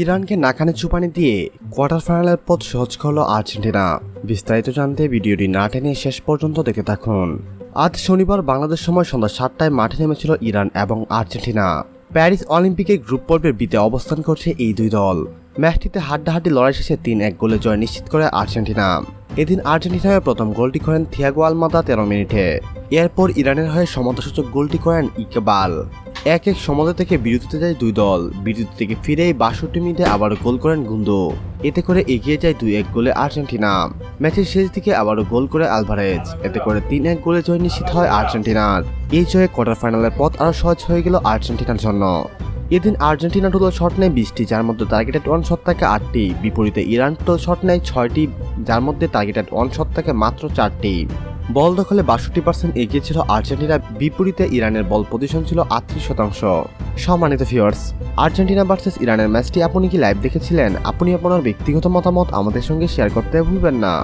ইরানকে নাকানে চুপানি দিয়ে কোয়ার্টার ফাইনালের পথ সহজ করল আর্জেন্টিনা। বিস্তারিত জানতে ভিডিওটি না টেনে শেষ পর্যন্ত দেখে থাকুন। আজ শনিবার বাংলাদেশ সময় সন্ধ্যা সাতটায় মাঠে নেমেছিল ইরান এবং আর্জেন্টিনা। প্যারিস অলিম্পিকের গ্রুপ পর্বের বিতে অবস্থান করছে এই দুই দল। ম্যাচটিতে হাড্ডাহাড্ডি লড়াই শেষে তিন এক গোলে জয় নিশ্চিত করে আর্জেন্টিনা। এদিন আর্জেন্টিনায় প্রথম গোলটি করেন থিয়াগো আলমাদা তেরো মিনিটে। এরপর ইরানের হয়ে সমতাসূচক গোলটি করেন ইকবাল। এক এক সমতা থেকে বিরতিতে যায় দুই দল। বিরতি থেকে ফিরেই বাষট্টি মিনিটে আবারও গোল করেন গুন্দো এতে করে এগিয়ে যায় দুই এক গোলে আর্জেন্টিনা। ম্যাচের শেষ দিকে আবারও গোল করে আলভারেজ। এতে করে তিন এক গোলে জয় নিশ্চিত হয় আর্জেন্টিনার। এই জয়ে কোয়ার্টার ফাইনালের পথ আরও সহজ হয়ে গেল আর্জেন্টিনার জন্য। এদিন আর্জেন্টিনা টোটাল শট নেয় বিশটি, যার মধ্যে টার্গেটেড ওয়ান শট থাকে আটটি। বিপরীতে ইরান টোটাল শট নেয় ছয়টি, যার মধ্যে টার্গেটেড ওয়ান শট থাকে মাত্র চারটি। বল দখলে বাষট্টি পার্সেন্ট এগিয়ে ছিল আর্জেন্টিনা, বিপরীতে ইরানের বল পজিশন ছিল আটত্রিশ শতাংশ। সম্মানিত ভিউয়ার্স আর্জেন্টিনা ভার্সেস ইরানের ম্যাচটি আপনি কি লাইভ দেখেছিলেন? আপনি আপনার ব্যক্তিগত মতামত আমাদের সঙ্গে শেয়ার করতে ভুলবেন না।